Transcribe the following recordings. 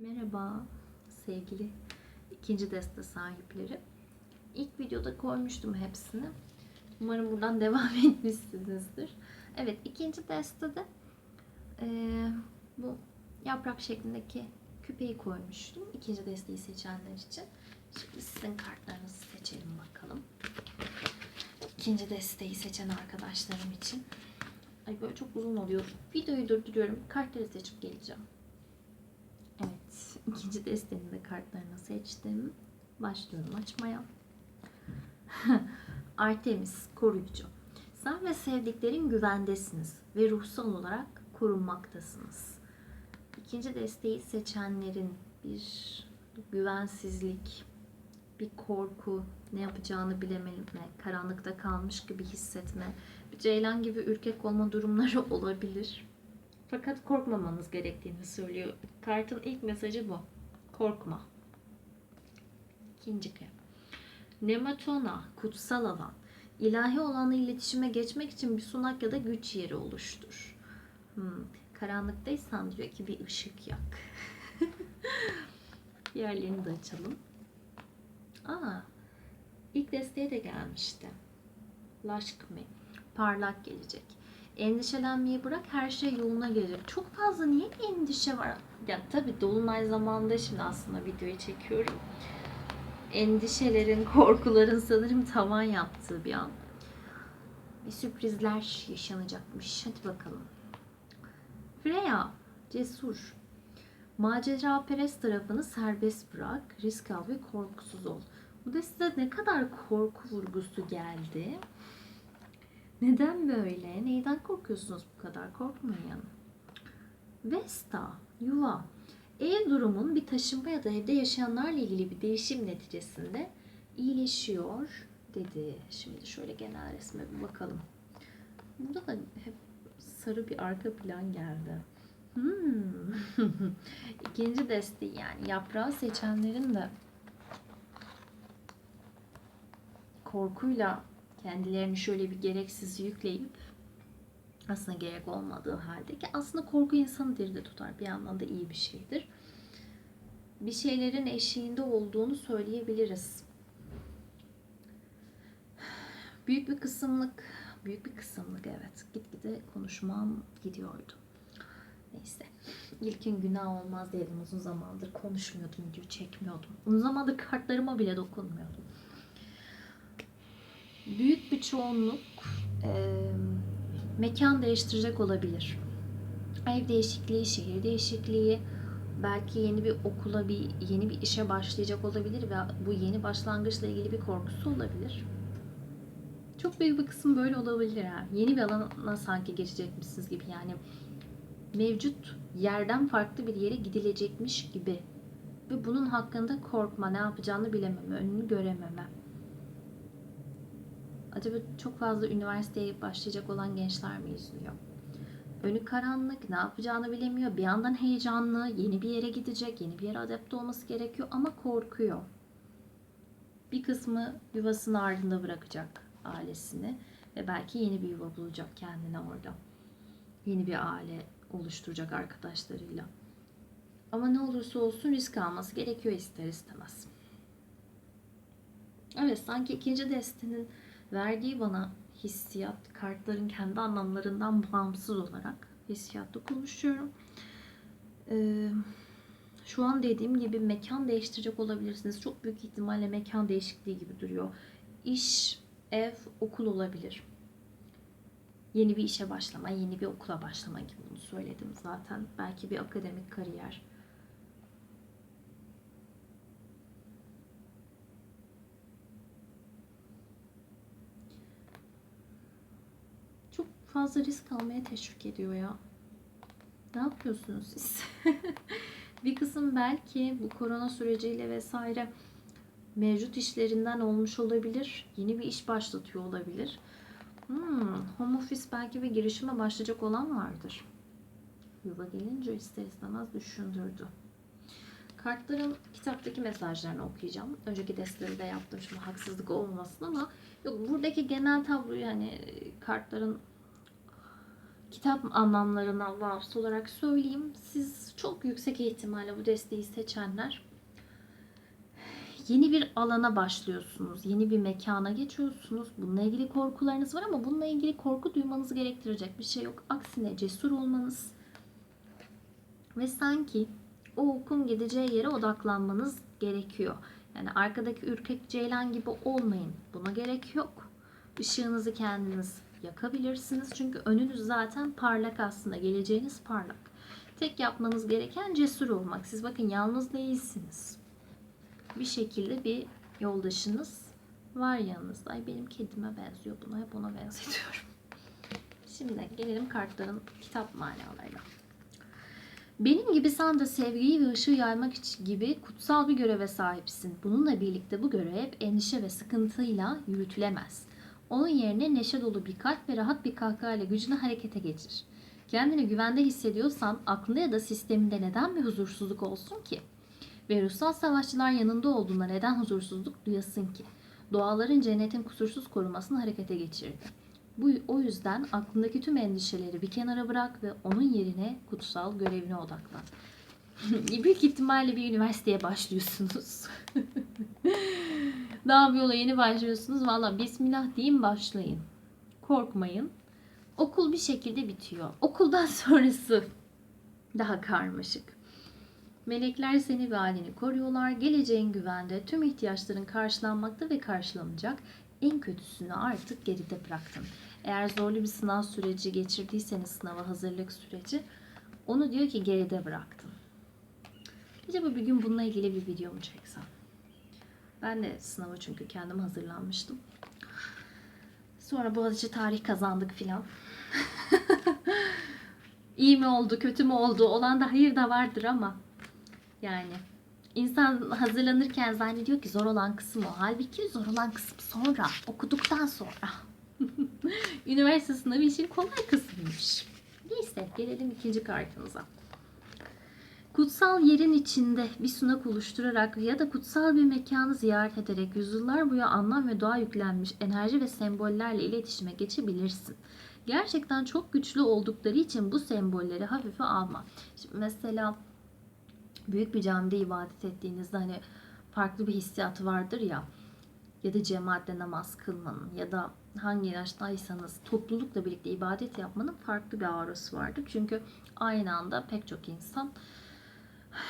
Merhaba sevgili ikinci deste sahipleri. İlk videoda koymuştum hepsini. Umarım buradan devam etmişsinizdir. Evet ikinci destede eee, bu yaprak şeklindeki küpeyi koymuştum. İkinci desteği seçenler için. Şimdi sizin kartlarınızı seçelim bakalım. İkinci desteği seçen arkadaşlarım için. Ay böyle çok uzun oluyor. Videoyu durduruyorum. Kartları seçip geleceğim. Evet, ikinci destenin de kartlarını seçtim. Başlıyorum açmaya. Artemis, koruyucu. Sen ve sevdiklerin güvendesiniz ve ruhsal olarak korunmaktasınız. İkinci desteği seçenlerin bir güvensizlik, bir korku, ne yapacağını bilememe, karanlıkta kalmış gibi hissetme, bir ceylan gibi ürkek olma durumları olabilir. Fakat korkmamanız gerektiğini söylüyor. Kartın ilk mesajı bu. Korkma. İkinci kere. Nematona, kutsal alan. İlahi olanla iletişime geçmek için bir sunak ya da güç yeri oluştur. Hmm. Karanlıktaysan diyor ki bir ışık yak. Diğerlerini de açalım. Aa, ilk desteğe de gelmişti. Laşkmi. Parlak gelecek. Endişelenmeyi bırak her şey yoluna gelecek. Çok fazla niye endişe var? Ya tabii dolunay zamanında şimdi aslında videoyu çekiyorum. Endişelerin, korkuların sanırım tavan yaptığı bir an. Bir sürprizler yaşanacakmış. Hadi bakalım. Freya, cesur. Macera perest tarafını serbest bırak. Risk al ve korkusuz ol. Bu da size ne kadar korku vurgusu geldi. Neden böyle? Neyden korkuyorsunuz bu kadar? Korkmayın. Vesta, yuva. Ev durumun bir taşınma ya da evde yaşayanlarla ilgili bir değişim neticesinde iyileşiyor dedi. Şimdi şöyle genel resme bir bakalım. Burada da hep sarı bir arka plan geldi. Hmm. İkinci desteği yani yaprağı seçenlerin de korkuyla kendilerini şöyle bir gereksiz yükleyip aslında gerek olmadığı halde ki aslında korku insanı diride tutar. Bir yandan da iyi bir şeydir. Bir şeylerin eşiğinde olduğunu söyleyebiliriz. Büyük bir kısımlık, büyük bir kısımlık evet. Gitgide konuşmam gidiyordu. Neyse. İlkin günah olmaz dedim uzun zamandır konuşmuyordum, video çekmiyordum. Uzun zamandır kartlarıma bile dokunmuyordum büyük bir çoğunluk e, mekan değiştirecek olabilir. Ev değişikliği, şehir değişikliği, belki yeni bir okula, bir yeni bir işe başlayacak olabilir ve bu yeni başlangıçla ilgili bir korkusu olabilir. Çok büyük bir kısım böyle olabilir. Yani. Yeni bir alana sanki geçecekmişsiniz gibi yani mevcut yerden farklı bir yere gidilecekmiş gibi ve bunun hakkında korkma, ne yapacağını bilememe, önünü görememe acaba çok fazla üniversiteye başlayacak olan gençler mi izliyor? Önü karanlık, ne yapacağını bilemiyor. Bir yandan heyecanlı, yeni bir yere gidecek, yeni bir yere adapte olması gerekiyor ama korkuyor. Bir kısmı yuvasını ardında bırakacak ailesini ve belki yeni bir yuva bulacak kendine orada. Yeni bir aile oluşturacak arkadaşlarıyla. Ama ne olursa olsun risk alması gerekiyor ister istemez. Evet sanki ikinci destenin verdiği bana hissiyat, kartların kendi anlamlarından bağımsız olarak hissiyatta konuşuyorum. Ee, şu an dediğim gibi mekan değiştirecek olabilirsiniz. Çok büyük ihtimalle mekan değişikliği gibi duruyor. İş, ev, okul olabilir. Yeni bir işe başlama, yeni bir okula başlama gibi bunu söyledim zaten. Belki bir akademik kariyer. çok fazla risk almaya teşvik ediyor ya. Ne yapıyorsunuz siz? bir kısım belki bu korona süreciyle vesaire mevcut işlerinden olmuş olabilir. Yeni bir iş başlatıyor olabilir. Hmm, home office belki bir girişime başlayacak olan vardır. Yuva gelince ister istemez düşündürdü. Kartların kitaptaki mesajlarını okuyacağım. Önceki desteleri de yaptım şimdi haksızlık olmasın ama yok buradaki genel tabloyu hani kartların kitap anlamlarına varsa olarak söyleyeyim. Siz çok yüksek ihtimalle bu desteği seçenler yeni bir alana başlıyorsunuz. Yeni bir mekana geçiyorsunuz. Bununla ilgili korkularınız var ama bununla ilgili korku duymanızı gerektirecek bir şey yok. Aksine cesur olmanız ve sanki o okun gideceği yere odaklanmanız gerekiyor. Yani arkadaki ürkek ceylan gibi olmayın. Buna gerek yok. Işığınızı kendiniz yakabilirsiniz. Çünkü önünüz zaten parlak aslında. Geleceğiniz parlak. Tek yapmanız gereken cesur olmak. Siz bakın yalnız değilsiniz. Bir şekilde bir yoldaşınız var yanınızda. Ay benim kedime benziyor buna. Hep ona benzetiyorum. Şimdi gelelim kartların kitap manalarına. Benim gibi sen de sevgiyi ve ışığı yaymak gibi kutsal bir göreve sahipsin. Bununla birlikte bu görev endişe ve sıkıntıyla yürütülemez. Onun yerine neşe dolu bir kalp ve rahat bir kahkahayla gücünü harekete geçir. Kendini güvende hissediyorsan aklında ya da sisteminde neden bir huzursuzluk olsun ki? Ve ruhsal savaşçılar yanında olduğunda neden huzursuzluk duyasın ki? Doğaların cennetin kusursuz korumasını harekete geçirdi. Bu o yüzden aklındaki tüm endişeleri bir kenara bırak ve onun yerine kutsal görevine odaklan. Büyük ihtimalle bir üniversiteye başlıyorsunuz. Daha bir yola yeni başlıyorsunuz. Valla bismillah deyin başlayın. Korkmayın. Okul bir şekilde bitiyor. Okuldan sonrası daha karmaşık. Melekler seni ve aileni koruyorlar. Geleceğin güvende. Tüm ihtiyaçların karşılanmakta ve karşılanacak. En kötüsünü artık geride bıraktın. Eğer zorlu bir sınav süreci geçirdiyseniz sınava hazırlık süreci onu diyor ki geride bıraktım. Acaba bir gün bununla ilgili bir video mu çeksem? Ben de sınava çünkü kendim hazırlanmıştım. Sonra Boğaziçi tarih kazandık filan. İyi mi oldu, kötü mü oldu? Olan da hayır da vardır ama yani insan hazırlanırken zannediyor ki zor olan kısım o. Halbuki zor olan kısım sonra, okuduktan sonra. Üniversite sınavı için kolay kısmıymış. Neyse gelelim ikinci kartımıza. Kutsal yerin içinde bir sunak oluşturarak ya da kutsal bir mekanı ziyaret ederek yüzyıllar boyu anlam ve doğa yüklenmiş enerji ve sembollerle iletişime geçebilirsin. Gerçekten çok güçlü oldukları için bu sembolleri hafife alma. Şimdi mesela büyük bir camide ibadet ettiğinizde hani farklı bir hissiyatı vardır ya ya da cemaatle namaz kılmanın ya da hangi yaştaysanız toplulukla birlikte ibadet yapmanın farklı bir aurası vardır. Çünkü aynı anda pek çok insan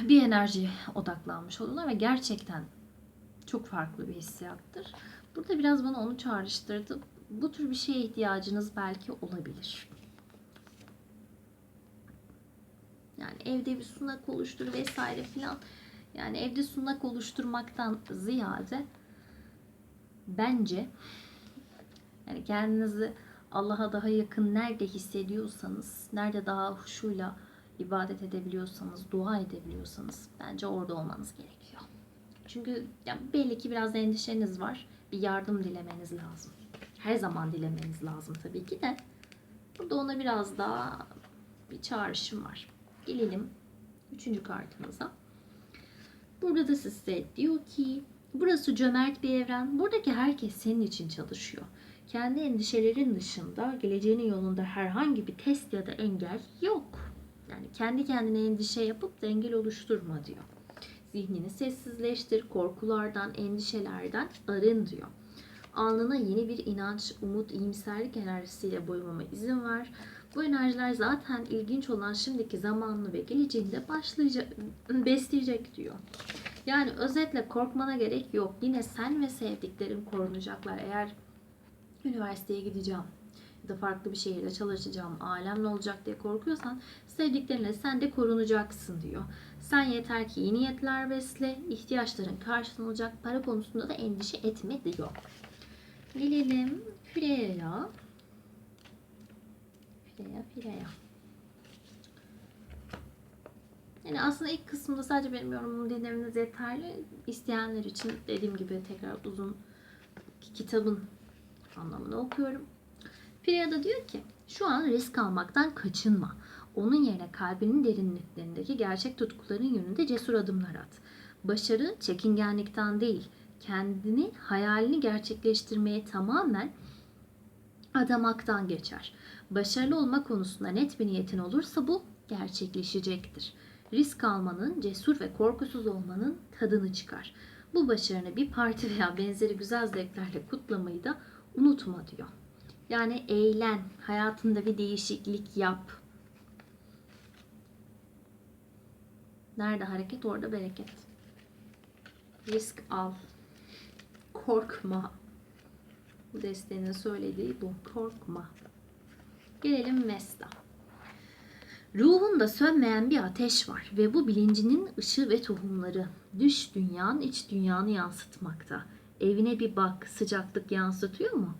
bir enerjiye odaklanmış olurlar ve gerçekten çok farklı bir hissiyattır. Burada biraz bana onu çağrıştırdı. Bu tür bir şeye ihtiyacınız belki olabilir. Yani evde bir sunak oluştur vesaire filan. Yani evde sunak oluşturmaktan ziyade bence yani kendinizi Allah'a daha yakın nerede hissediyorsanız, nerede daha huşuyla ibadet edebiliyorsanız, dua edebiliyorsanız bence orada olmanız gerekiyor. Çünkü yani belli ki biraz endişeniz var. Bir yardım dilemeniz lazım. Her zaman dilemeniz lazım tabii ki de. Burada ona biraz daha bir çağrışım var. Gelelim üçüncü kartımıza. Burada da size diyor ki burası cömert bir evren. Buradaki herkes senin için çalışıyor. Kendi endişelerin dışında geleceğinin yolunda herhangi bir test ya da engel yok. Yani kendi kendine endişe yapıp da engel oluşturma diyor. Zihnini sessizleştir, korkulardan, endişelerden arın diyor. Alnına yeni bir inanç, umut, iyimserlik enerjisiyle boyamama izin ver. Bu enerjiler zaten ilginç olan şimdiki zamanını ve geleceğinde başlayacak, besleyecek diyor. Yani özetle korkmana gerek yok. Yine sen ve sevdiklerin korunacaklar. Eğer üniversiteye gideceğim da farklı bir şehirde çalışacağım, ailem ne olacak diye korkuyorsan sevdiklerinle sen de korunacaksın diyor. Sen yeter ki iyi niyetler besle, ihtiyaçların karşılanacak, para konusunda da endişe etme diyor. Gelelim Freya. Freya, Freya. Yani aslında ilk kısımda sadece benim yorumumu dinlemeniz yeterli. İsteyenler için dediğim gibi tekrar uzun kitabın anlamını okuyorum. Freya diyor ki şu an risk almaktan kaçınma. Onun yerine kalbinin derinliklerindeki gerçek tutkuların yönünde cesur adımlar at. Başarı çekingenlikten değil, kendini, hayalini gerçekleştirmeye tamamen adamaktan geçer. Başarılı olma konusunda net bir niyetin olursa bu gerçekleşecektir. Risk almanın, cesur ve korkusuz olmanın tadını çıkar. Bu başarını bir parti veya benzeri güzel zevklerle kutlamayı da unutma diyor. Yani eğlen, hayatında bir değişiklik yap. Nerede hareket orada bereket. Risk al. Korkma. Bu destenin söylediği bu. Korkma. Gelelim Vesta. Ruhunda sönmeyen bir ateş var ve bu bilincinin ışığı ve tohumları dış dünyanın iç dünyanı yansıtmakta. Evine bir bak, sıcaklık yansıtıyor mu?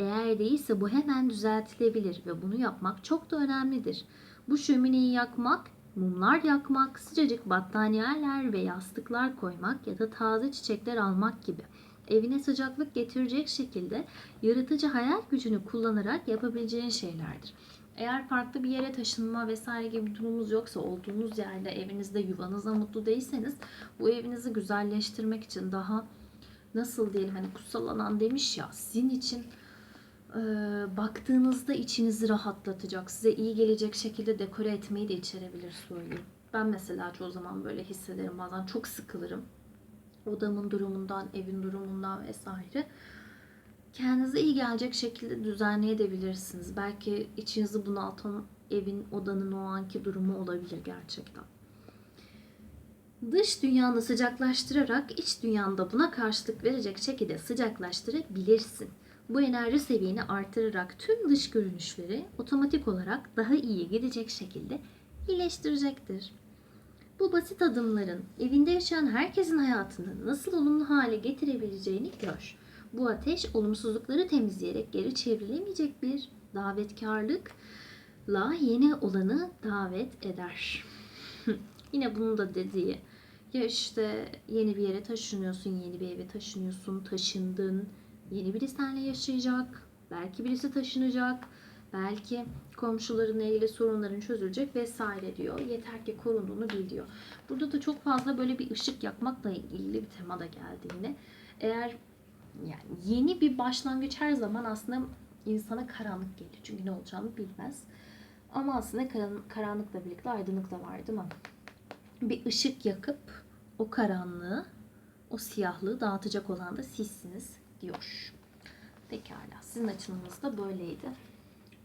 Eğer değilse bu hemen düzeltilebilir ve bunu yapmak çok da önemlidir. Bu şömineyi yakmak, mumlar yakmak, sıcacık battaniyeler ve yastıklar koymak ya da taze çiçekler almak gibi evine sıcaklık getirecek şekilde yaratıcı hayal gücünü kullanarak yapabileceğin şeylerdir. Eğer farklı bir yere taşınma vesaire gibi bir durumunuz yoksa olduğunuz yerde evinizde yuvanızda mutlu değilseniz bu evinizi güzelleştirmek için daha nasıl diyelim hani kutsal alan demiş ya sizin için e, baktığınızda içinizi rahatlatacak size iyi gelecek şekilde dekore etmeyi de içerebilir söyleyeyim. Ben mesela çoğu zaman böyle hissederim bazen çok sıkılırım odamın durumundan, evin durumundan vesaire kendinize iyi gelecek şekilde düzenleyebilirsiniz. Belki içinizi bunaltan evin, odanın o anki durumu olabilir gerçekten. Dış dünyanı sıcaklaştırarak iç dünyanda buna karşılık verecek şekilde sıcaklaştırabilirsin. Bu enerji seviyeni artırarak tüm dış görünüşleri otomatik olarak daha iyi gidecek şekilde iyileştirecektir. Bu basit adımların evinde yaşayan herkesin hayatını nasıl olumlu hale getirebileceğini gör. Bu ateş olumsuzlukları temizleyerek geri çevrilemeyecek bir davetkarlıkla yeni olanı davet eder. Yine bunun da dediği ya işte yeni bir yere taşınıyorsun, yeni bir eve taşınıyorsun, taşındın, yeni biri seninle yaşayacak, belki birisi taşınacak, belki komşuların ilgili sorunların çözülecek vesaire diyor. Yeter ki korunduğunu bil diyor. Burada da çok fazla böyle bir ışık yakmakla ilgili bir tema da geldi yine. Eğer yani yeni bir başlangıç her zaman aslında insana karanlık gelir. Çünkü ne olacağını bilmez. Ama aslında karanlıkla birlikte aydınlık da var değil mi? Bir ışık yakıp o karanlığı, o siyahlığı dağıtacak olan da sizsiniz diyor. Pekala. Sizin açılımınız da böyleydi.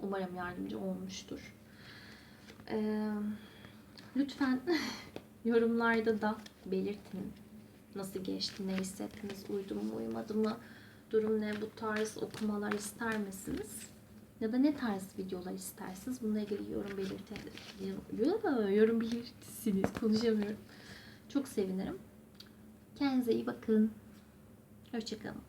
Umarım yardımcı olmuştur. Ee, lütfen yorumlarda da belirtin. Nasıl geçti, ne hissettiniz, uydu mu, uyumadı mı, durum ne, bu tarz okumalar ister misiniz? Ya da ne tarz videolar istersiniz? Bununla ilgili yorum belirtin. Yorum belirtirsiniz. Konuşamıyorum. Çok sevinirim. Kendinize iyi bakın. Hoşçakalın.